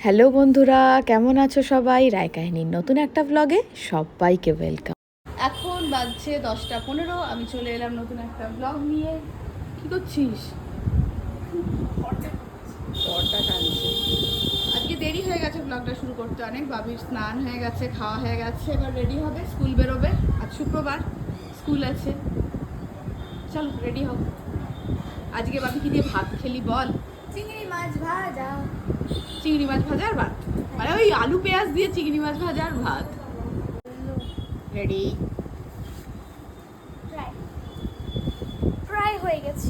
Hello বন্ধুরা কেমন আছো সবাই? রায় কাহিনীর নতুন একটা ব্লগে সবাইকে ওয়েলকাম এখন বাজছে দশটা পনেরো আমি চলে এলাম নতুন একটা ব্লগ নিয়ে। কি করছিস? পর্দা টানছে। আজকে দেরি হয়ে গেছে ব্লগটা শুরু করতে অনেক বাবির স্নান হয়ে গেছে খাওয়া হয়ে গেছে এবার রেডি হবে স্কুল বেরোবে। আজ শুক্রবার স্কুল আছে। চলো রেডি হও। আজকে বাবি কি দিয়ে ভাত খেলি বল? চিংড়ি মাছ ভাজা। চিংড়ি মাছ ভাজা আর ভাত। মানে ওই আলু পেঁয়াজ দিয়ে চিংড়ি মাছ ভাজা আর ভাত। রেডি প্রায় হয়ে গেছে।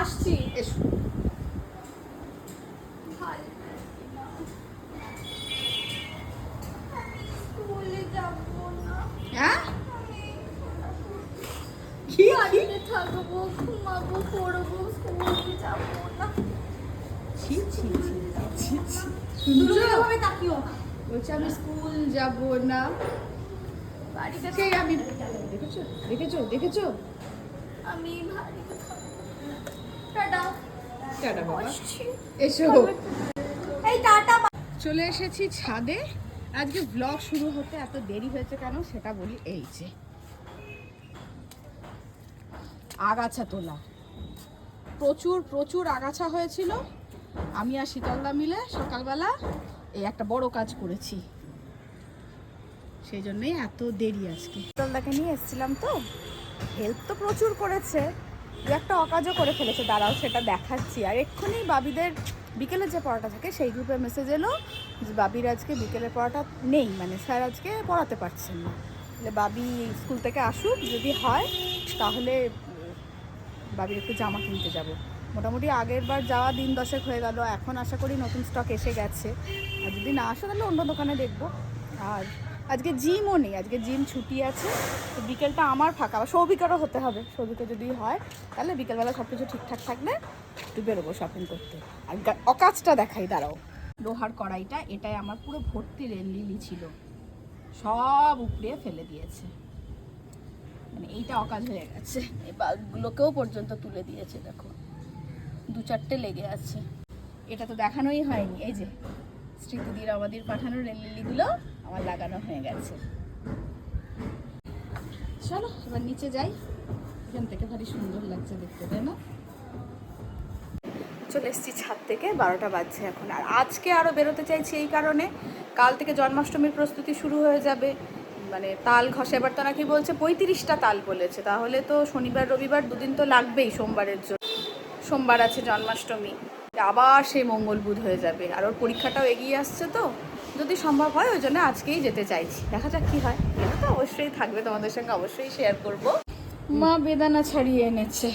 আসছি। এসো। হ্যাঁ? কি থাকব ঘুমাবো পড়ব স্কুলে যাব না। ছি ছি ছি। ছি ছি তুমি তাকিও না। বলছে আমি স্কুল যাব না। বাড়িতে সেই আমি দেখেছ? দেখেছ? দেখেছ? আমি টাটা। টাটা বাবা। এসো। এই টাটা চলে এসেছি ছাদে। আজকে ব্লগ শুরু হতে এত দেরি হয়েছে কেন সেটা বলি এই যে। আগাছা তোলা। প্রচুর প্রচুর আগাছা হয়েছিল। আমি আর শীতলদা মিলে সকালবেলা এই একটা বড় কাজ করেছি। সেই জন্যই এত দেরি আজকে। শীতলদাকে নিয়ে এসেছিলাম তো। হেল্প তো প্রচুর করেছে। একটা অকাজও করে ফেলেছে। দাঁড়াও, সেটা দেখাচ্ছি। আর এক্ষুনি বাবিদের বিকেলের যে পড়াটা থাকে, সেই গ্রুপে মেসেজ এলো যে বাবির আজকে বিকেলের পড়াটা নেই। মানে স্যার আজকে পড়াতে পারছেন না। তাহলে বাবি স্কুল থেকে আসুক, যদি হয়, তাহলে বাবির একটু জামা কিনতে যাব। মোটামুটি আগের বার যাওয়া দিন দশেক হয়ে গেল, এখন আশা করি নতুন স্টক এসে গেছে। আর যদি না আসে তাহলে অন্য দোকানে দেখব। আর আজকে জিমও নেই, আজকে জিম ছুটি আছে, তো বিকেলটা আমার ফাঁকা, আবার সৌভিকেরও হতে হবে, সৌভিকা যদি হয়, তাহলে বিকেলবেলা সব কিছু ঠিকঠাক থাকলে একটু বেরোবো শপিং করতে। আর অকাজটা দেখাই, দাঁড়াও। লোহার কড়াইটা, এটাই আমার পুরো ভর্তি লিলি ছিল। সব উপড়ে ফেলে দিয়েছে। মানে এইটা অকাজ হয়ে গেছে। এই বাল্বগুলোকেও পর্যন্ত তুলে দিয়েছে, দেখো। দু চারটে লেগে আছে। এটা তো দেখানোই হয়নি। এই যে স্মৃতিদির আমাদের পাঠানো রেল লিলিগুলো আমার লাগানো হয়ে গেছে। চলো, এবার নিচে যাই। এখান থেকে ভারী সুন্দর লাগছে দেখতে, তাই না? চলে এসেছি ছাদ থেকে, বারোটা বাজছে এখন। আর আজকে আরও বেরোতে চাইছি এই কারণে। কাল থেকে জন্মাষ্টমীর প্রস্তুতি শুরু হয়ে যাবে। মানে তাল ঘষে, এবার তো নাকি বলছে পঁয়ত্রিশটা তাল বলেছে। তাহলে তো শনিবার, রবিবার দুদিন তো লাগবেই সোমবারের জন্য। সোমবার আছে জন্মাষ্টমী। আবার সেই মঙ্গল বুধ হয়ে যাবে। আর ওর পরীক্ষাটাও এগিয়ে আসছে তো। যদি সম্ভব হয় ওই জন্য আজকেই যেতে চাইছি। দেখা যাক কি হয়। এটা তো অবশ্যই থাকবে তোমাদের সঙ্গে অবশ্যই শেয়ার করব। মা বেদানা ছাড়িয়ে এনেছে।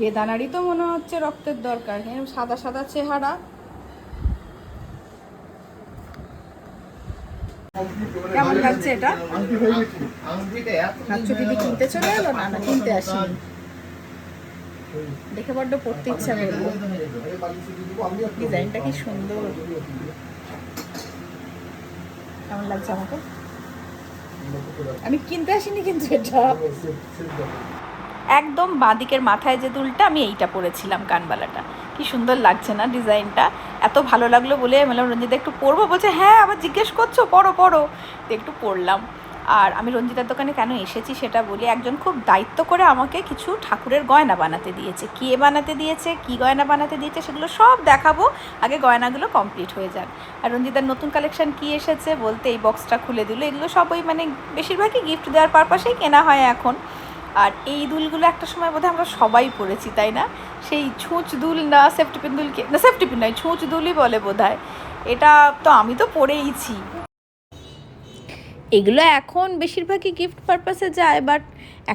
বেদানারই তো মনে হচ্ছে রক্তের দরকার। সাদা সাদা চেহারা। কেমন লাগছে এটা? নাচ্ছ দিদি কিনতে চলে এলো না? না কিনতে আসেনি। দেখে বড্ড পড়তে ইচ্ছা করল। ডিজাইনটা কি সুন্দর। কেমন লাগছে আমাকে? আমি কিনতে আসিনি কিন্তু এটা। একদম বাঁদিকের মাথায় যে দুলটা, আমি এইটা পরেছিলাম কানবালাটা কি সুন্দর লাগছে না ডিজাইনটা। এত ভালো লাগল বলে বললাম, রঞ্জিতা একটু পরবো? বলছে হ্যাঁ আবার জিজ্ঞেস করছ? পড়ো তো একটু পড়লাম আর আমি রঞ্জিতার দোকানে কেন এসেছি সেটা বলি, একজন খুব দায়িত্ব করে আমাকে কিছু ঠাকুরের গয়না বানাতে দিয়েছে। কে বানাতে দিয়েছে, কি গয়না বানাতে দিয়েছে সেগুলো সব দেখাবো, আগে গয়নাগুলো কমপ্লিট হয়ে যাক। আর রঞ্জিতার নতুন কালেকশন কি এসেছে বলতে এই বক্সটা খুলে দিল, এগুলো সব ওই মানে বেশিরভাগই গিফট দেওয়ার পারপাসেই কেনা হয় এখন। আর এই দুলগুলো একটা সময় বোধহয় আমরা সবাই পড়েছি তাই না? সেই ছুঁচ দুল না সেফটিপিন দুলকে না সেফটিপিন নয়, ছুঁচ দুলই বলে বোধহয়। এটা তো আমি তো পড়েইছি এগুলো এখন বেশিরভাগই গিফট পারপাসে যায় বাট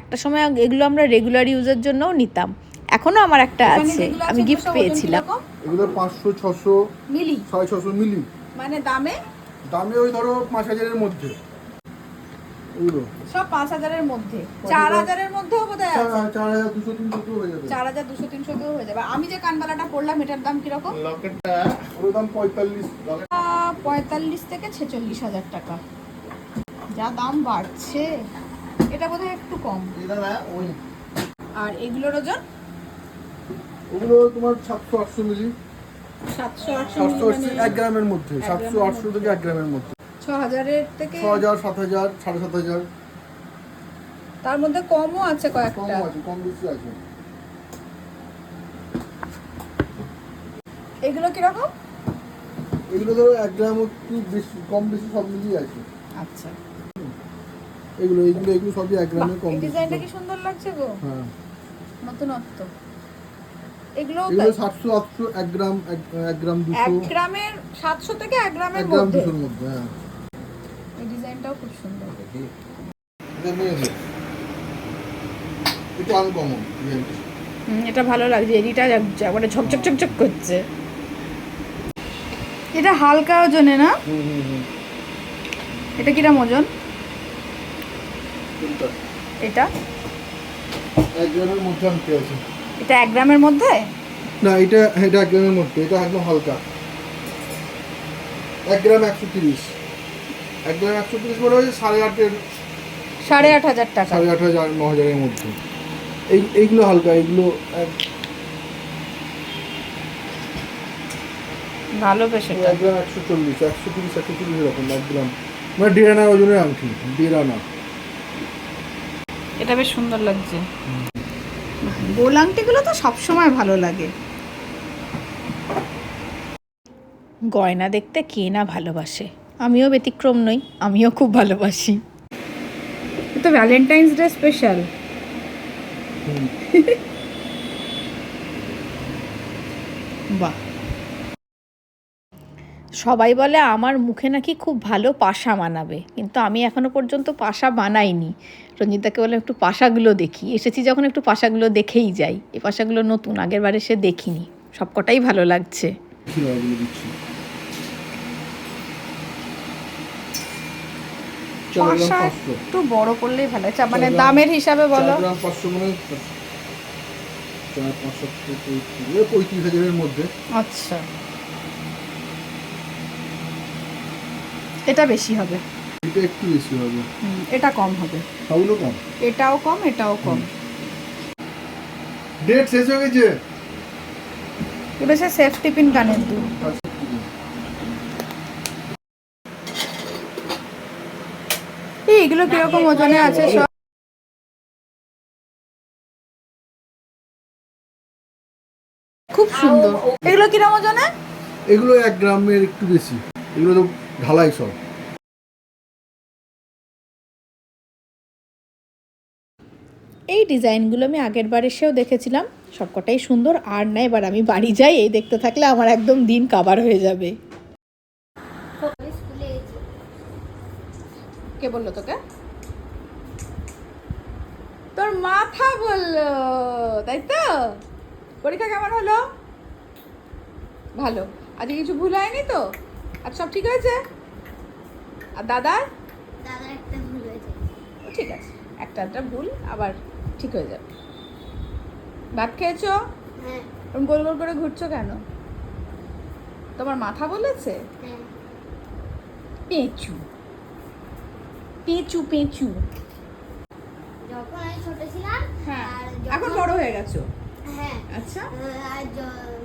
একটা সময় এগুলো আমরা রেগুলার ইউজের জন্যও নিতাম। এখনও আমার একটা আছে আমি গিফট পেয়েছিলাম। এগুলো পাঁচশো ছশো মিলি। ছয় ছশো মিলি। মানে দামে? দামে ওই ধরো পাঁচ হাজারের মধ্যে। সব পাঁচ হাজারের মধ্যে। চার হাজারের মধ্যেও চার হাজার দুশো তিনশো হয়ে যাবে। চার হাজার দুশো তিনশো হয়ে যাবে। আমি যে কানবালাটা পড়লাম এটার দাম কীরকম? লকেটটা ওর দাম পঁয়তাল্লিশ। পঁয়তাল্লিশ থেকে ছেচল্লিশ হাজার টাকা। যা দাম বাড়ছে এটা বোধহয় একটু কম। ওই। আর এগুলোর ওজন? ওগুলো তোমার সাতশো আটশো মিলি। সাতশো আটশো মানে এক গ্রামের মধ্যে সাতশো আটশো থেকে এক গ্রামের মধ্যে। ছ হাজারের থেকে ছ হাজার সাত হাজার সাড়ে সাত হাজার। তার মধ্যে কমও আছে কম আছে কম বেশি আছে। এগুলো কীরকম? এগুলো ধরো এক গ্রাম একটু বেশি কম বেশি সব মিলিয়ে আছে। আচ্ছা। এগুলো এগুলো এগুলো সবই এক গ্রামের কম ডিজাইনটা কি সুন্দর লাগছে গো? হ্যাঁ। নতুনত্ব। এগুলো তাই? সাতশো আটশো এক গ্রাম এক- এক গ্রাম এক দুশো গ্রামের সাতশো থেকে এক গ্রামের এক গ্রাম মধ্যে? দুশোর মধ্যে হ্যাঁ। এই ডিজাইনটাও খুব সুন্দর। এটা আনকমন হুম, এটা ভালো লাগছে এডিটা মানে ঝকঝক ঝকঝক করছে। এটা হালকা ওজনে না? হুম হুম হুম। এটা কিরম ওজন? এটা? এক গ্রামের মধ্যে আনতে আছে এটা এক গ্রামের মধ্যে? না এটা এটা এক গ্রামের মধ্যে এটা একদম হালকা। এক গ্রাম একশো তিরিশ। এক গ্রাম একশো তিরিশ বলে হচ্ছে সাড়ে আটের সাড়ে আট হাজার টাকা। সাড়ে আট হাজার ন হাজারের মধ্যে। এই এইগুলো হালকা এইগুলো ভালো বেশ এক গ্রাম একশো চল্লিশ একশো তিরিশ একশো চল্লিশ এরকম এক গ্রাম। মানে দেড় আনা ওজনের আংটি দেড় আনা। এটা বেশ সুন্দর লাগছে। গোল আংটিগুলো তো সবসময় ভালো লাগে। গয়না দেখতে কে না ভালোবাসে? আমিও ব্যতিক্রম নই আমিও খুব ভালোবাসি। তো ভ্যালেন্টাইন্স ডে স্পেশাল। বাহ। সবাই বলে আমার মুখে নাকি খুব ভালো পাশা মানাবে কিন্তু আমি এখনও পর্যন্ত পাশা বানাইনি রঞ্জিতাকে বলে একটু পাশাগুলো দেখি। এসেছি যখন একটু পাশাগুলো দেখেই যাই। এই পাশাগুলো নতুন আগের বারে সে দেখিনি। সবকটাই ভালো লাগছে। একটু বড় করলেই ভালো আচ্ছা মানে দামের হিসাবে বলো। মানে পঁয়ত্রিশ হাজারের মধ্যে। আচ্ছা। এটা বেশি হবে। এটা একটু বেশি হবে। হুম, এটা কম হবে। সবগুলো কম? এটাও কম এটাও কম। ডেট শেষ হয়ে গেছে? এগুলো সে সেফ টিফিন কানের দুল। এই এগুলো কীরকম ওজনে আছে সব? খুব সুন্দর। এগুলো কীরকম ওজনে? এগুলো এক গ্রামের একটু বেশি। এগুলো তো ঢালাই সব এই ডিজাইনগুলো আমি আগের বার এসেও দেখেছিলাম। সবকটাই সুন্দর, আর না, এবার আমি বাড়ি যাই, এই দেখতে থাকলে আমার একদম দিন কাবার হয়ে যাবে। কে বলল তোকে? তোর মাথা বলল, তাই তো? পরীক্ষা কেমন হলো? ভালো। আজকে কিছু ভুল হয়নি তো? আর সব ঠিক হয়েছে? আর দাদা একটা ভুল হয়েছে। ঠিক আছে। একটা একটা ভুল আবার ঠিক হয়ে যাবে। ভাত খেয়েছো? হ্যাঁ। গোল গোল করে ঘুরছো কেন? তোমার মাথা বলেছে? হ্যাঁ। পেঁচু। পেঁচু পেঁচু। যখন আমি ছোট ছিলাম হ্যাঁ। এখন বড় হয়ে গেছো? হ্যাঁ। আচ্ছা।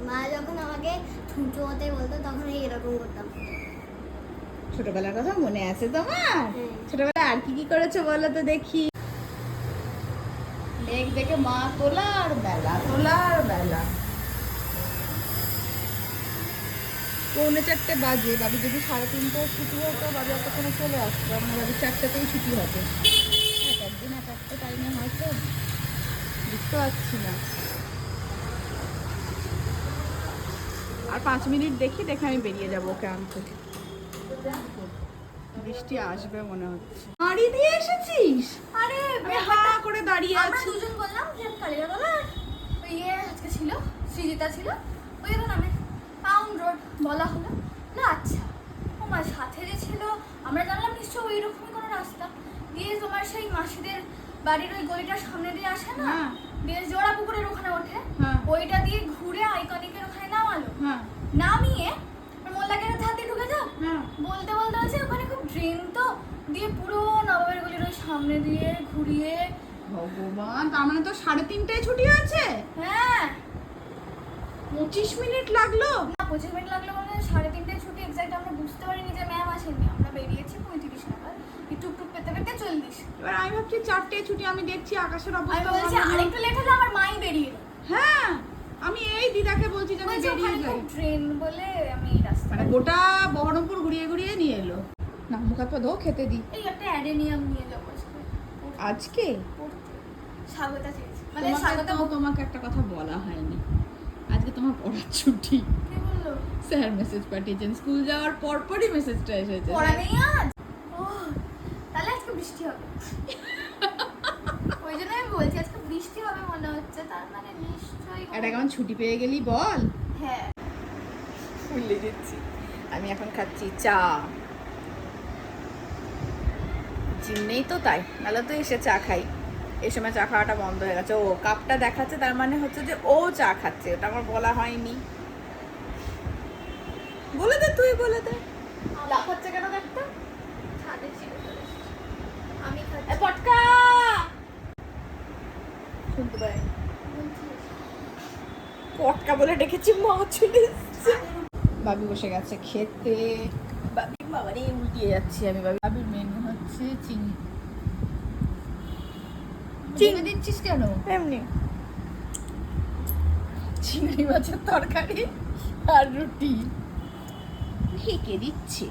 মা যখন আমাকে ছুটো বলতো তখন এই এরকম করতাম। ছোটবেলার কথা মনে আছে তোমার? হ্যাঁ। ছোটবেলায় আর কি কি করেছ বলো তো দেখি। মেঘ দেখে মা তোলা আর বেলা তোলা আর বেলা। পৌনে চারটে বাজে বাবি যদি সাড়ে তিনটায় ছুটি হতো বাবি এতক্ষণে চলে আসতো আমার বাবি চারটাতেই ছুটি হবে এক একদিন এক একটা টাইমে হয়তো বুঝতে পারছি না। আর পাঁচ মিনিট দেখি দেখে আমি বেরিয়ে যাব ওকে আনতে বৃষ্টি আসবে মনে হচ্ছে। গাড়ি দিয়ে এসেছিস? আরে হা করে দাঁড়িয়ে আছি। দুজন বললাম যে কালীতলা ওই ইয়ে আজকে ছিল সৃজিতা ছিল ওই আমি পাউন্ড রোড বলা হলো। না আচ্ছা ও মা সাথে যে ছিল আমরা জানলাম নিশ্চয় ওই রকমই কোনো রাস্তা। দিয়ে তোমার সেই মাসিদের বাড়ির ওই গলিটার সামনে দিয়ে আসে না? হ্যাঁ। দিয়ে জোড়া পুকুরের ওখানে ওঠে। হ্যাঁ। ওইটা দিয়ে ঘুরে আইকনিকের ওখানে নামালো হ্যাঁ নামিয়ে মোল্লাকের হাতে ঢুকে যাও? হ্যাঁ। বলতে বলতে হচ্ছে ওখানে খুব ড্রেন তো দিয়ে পুরো নবাবের গলির ওই সামনে দিয়ে ঘুরিয়ে ভগবান তার মানে তো সাড়ে তিনটায় ছুটি আছে হ্যাঁ। পঁচিশ মিনিট লাগল? না পঁচিশ মিনিট লাগল মানে সাড়ে তিনটায় ছুটি এক্সাক্ট আমরা বুঝতে পারিনি যে ম্যাম আসেনি আমরা বেরিয়েছি পঁয়ত্রিশ নাগাদ এই টুকটুক পেতে পেতে চল্লিশ। এবার আমি ভাবছি চারটে ছুটি আমি দেখছি আকাশের আমি অবস্থা বলছি আরেকটু লেট হলে আমার মাই বেরিয়ে হ্যাঁ। আমি দিদাকে বলছি যে আমি বেরিয়ে যাই ট্রেন বলে আমি রাস্তা মানে গোটা বহরমপুর ঘুরিয়ে ঘুরিয়ে নিয়ে এলো। না মুখ হাত পা ধো খেতে দি এই একটা অ্যাডেনিয়াম নিয়ে যাব আজকে। স্বাগতা চেয়েছি। মানে স্বাগতা তোমাকে একটা কথা বলা হয়নি। আজকে তোমার পড়ার ছুটি। স্যার মেসেজ পাঠিয়েছেন। স্কুল যাওয়ার পর পরই মেসেজটা এসেছে। পড়া নেই আজ? ও তাহলে আজকে বৃষ্টি হবে। ওই জন্য আমি বলছি মনে হচ্ছে তার মানে নিশ্চয়ই এটা কেমন ছুটি পেয়ে গেলি বল। হ্যাঁ। ভুলে আমি এখন খাচ্ছি চা। জিম নেই তো তাই। নাহলে তো এসে চা খাই। এই সময় চা খাওয়াটা বন্ধ হয়ে গেছে। ও কাপটা দেখাচ্ছে তার মানে হচ্ছে যে ও চা খাচ্ছে। ওটা আমার বলা হয়নি। বলে দে তুই বলে দে। লাফাচ্ছে কেন একটা। আমি পটকা! শুনতে পাই। পটকা বলে ডেকেছি মা চলে বাবি বসে গেছে খেতে। বাবি বাবারই উল্টিয়ে যাচ্ছি আমি বাবি বাবির মেনু হচ্ছে চিংড়ি চিংড়ি দিচ্ছিস কেন? এমনি। চিংড়ি মাছের তরকারি আর রুটি। হেঁকে দিচ্ছে।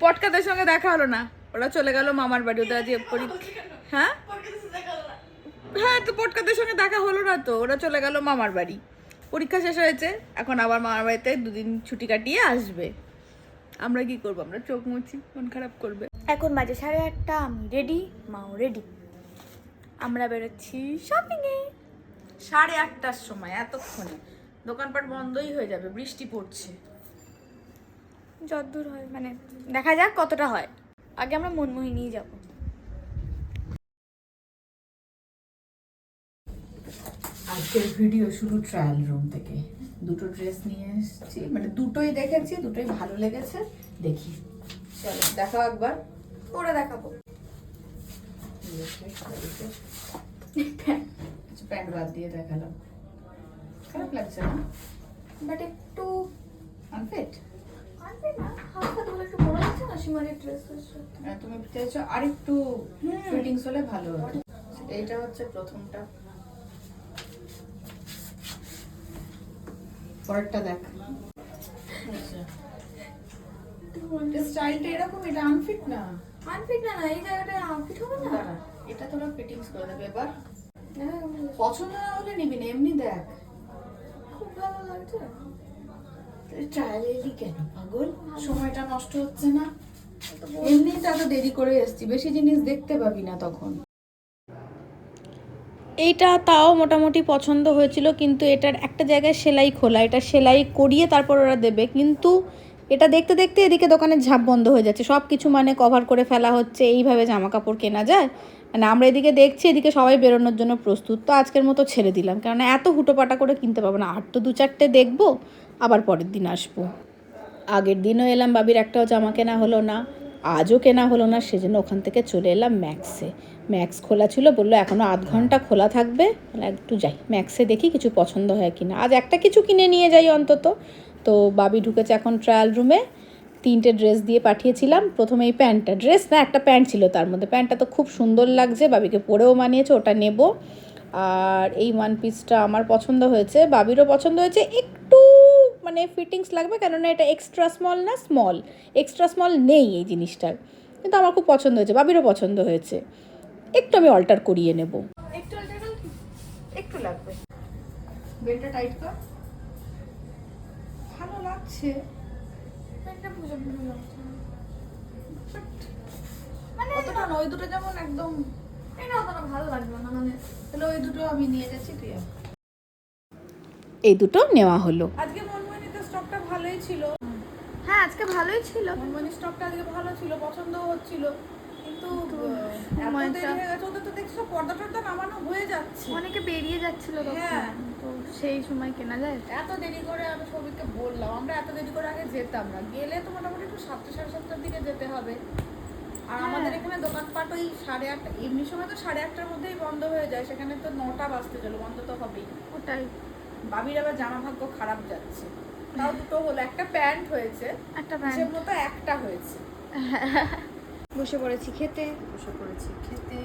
পটকাদের সঙ্গে দেখা হলো না। ওরা চলে গেল মামার বাড়ি, ওদের আজকে পরীক্ষা হ্যাঁ? হ্যাঁ তো পটকাদের সঙ্গে দেখা হলো না তো, ওরা চলে গেল মামার বাড়ি। পরীক্ষা শেষ হয়েছে, এখন আবার মামার বাড়িতে দুদিন ছুটি কাটিয়ে আসবে। আমরা কি করব? আমরা চোখ মুছি, মন খারাপ করবে। এখন বাজে সাড়ে আটটা, আমি রেডি মাও রেডি আমরা বেরোচ্ছি শপিংয়ে সাড়ে আটটার সময়, এতক্ষণে। দোকানপাট বন্ধই হয়ে যাবে, বৃষ্টি পড়ছে। যতদূর হয় মানে দেখা যাক কতটা হয়। আগে আমরা মনমোহিনীই যাব। আজকের ভিডিও শুরু ট্রায়াল রুম থেকে। দুটো ড্রেস নিয়ে এসেছি মানে দুটোই দেখেছি, দুটোই ভালো লেগেছে। দেখি। চলো, দেখাও একবার। ওরা দেখাবো। প্যান্ট বাদ দিয়ে দেখালাম। খারাপ লাগছে না? বাট একটু আনফিট তুমি চাইছো আরেকটু হুম। ফিটিংস হলে ভালো এইটা হচ্ছে প্রথমটা। পরেরটা দেখ। স্টাইলটা এরকম এটা আনফিট না? আনফিট না না এই জায়গাটা আনফিট হবে না? এটা তোরা ফিটিংস করে দেবে এবার। হ্যাঁ, পছন্দ না হলে নিবি না এমনি দেখ। খুব ভালো লাগছে। ট্রায়াল এলি কেন, পাগল? সময়টা নষ্ট হচ্ছে না? এমনি এত দেরি করে এসছি, বেশি জিনিস দেখতে পাবি না তখন। এইটা তাও মোটামুটি পছন্দ হয়েছিল, কিন্তু এটার একটা জায়গায় সেলাই খোলা, এটা সেলাই করিয়ে তারপর ওরা দেবে। কিন্তু এটা দেখতে দেখতে এদিকে দোকানের ঝাঁপ বন্ধ হয়ে যাচ্ছে সব কিছু মানে কভার করে ফেলা হচ্ছে, এইভাবে জামা কাপড় কেনা যায়। মানে আমরা এদিকে দেখছি, এদিকে সবাই বেরোনোর জন্য প্রস্তুত, তো আজকের মতো ছেড়ে দিলাম, কেননা এত হুটোপাটা করে কিনতে পারব না। আর তো দু চারটে দেখব আবার পরের দিন আসব। আগের দিনও এলাম বাবির একটাও জামা কেনা হলো না, আজও কেনা হলো না, সেজন্য ওখান থেকে চলে এলাম ম্যাক্সে। ম্যাক্স খোলা ছিল, বলল এখনও আধ ঘণ্টা খোলা থাকবে? একটু যাই, ম্যাক্সে দেখি কিছু পছন্দ হয় কি না আজ একটা কিছু কিনে নিয়ে যাই অন্তত। তো বাবি ঢুকেছে এখন ট্রায়াল রুমে। তিনটে ড্রেস দিয়ে পাঠিয়েছিলাম। প্রথমে এই প্যান্টটা, ড্রেস না, একটা প্যান্ট ছিল তার মধ্যে। প্যান্টটা তো খুব সুন্দর লাগছে, বাবিকে পরেও মানিয়েছে, ওটা নেব। আর এই ওয়ান পিসটা আমার পছন্দ হয়েছে, বাবিরও পছন্দ হয়েছে, একটু মানে ফিটিংস লাগবে কেননা এটা এক্সট্রা স্মল না স্মল এক্সট্রা স্মল নেই এই জিনিসটার। কিন্তু আমার খুব পছন্দ হয়েছে বাবিরও পছন্দ হয়েছে। একটু আমি অল্টার করিয়ে নেব। একটু একটু লাগবে। বেলটা টাইট কর। ভালো লাগছে। মানে অতটা দুটো যেমন একদম এটা অতটা ভালো লাগবে না মানে তাহলে ওই দুটো আমি নিয়ে যাচ্ছি তুই এই দুটো নেওয়া হলো। আজকে ভালোই ছিল। হ্যাঁ আজকে ভালোই ছিল। মনমোহিনী স্টকটা আজকে ভালো ছিল পছন্দও হচ্ছিল। কিন্তু এত দেরি হয়ে গেছে ওদের তো দেখছি পর্দা টর্দা নামানো হয়ে যাচ্ছে। অনেকে বেরিয়ে যাচ্ছিল হ্যাঁ। তো সেই সময় কেনা যায়। এত দেরি করে আমি সবিককে বললাম আমরা এত দেরি করে আগে যেতাম না। গেলে তো মোটামুটি একটু সাতটা সাড়ে সাতটার দিকে যেতে হবে। আর আমাদের এখানে দোকানপাট ওই সাড়ে আটটা এমনি সময় তো সাড়ে আটটার মধ্যেই বন্ধ হয়ে যায় সেখানে তো নটা বাজতে চলো বন্ধ তো হবেই। ওটাই। বাবির আবার জামা ভাগ্য খারাপ যাচ্ছে। তাও দুটো হলো একটা প্যান্ট হয়েছে একটা প্যান্ট। মতো একটা হয়েছে। বসে পড়েছি খেতে। বসে পড়েছি খেতে।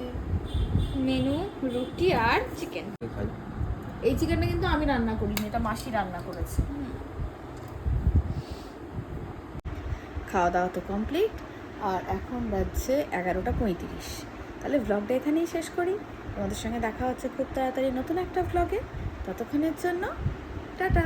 মেনু রুটি আর চিকেন। এই চিকেনটা কিন্তু আমি রান্না করিনি এটা মাসি রান্না করেছে। খাওয়া দাওয়া তো কমপ্লিট আর এখন বাজছে এগারোটা পঁয়ত্রিশ। তাহলে ব্লগটা এখানেই শেষ করি। তোমাদের সঙ্গে দেখা হচ্ছে খুব তাড়াতাড়ি নতুন একটা ব্লগে ততক্ষণের জন্য টাটা।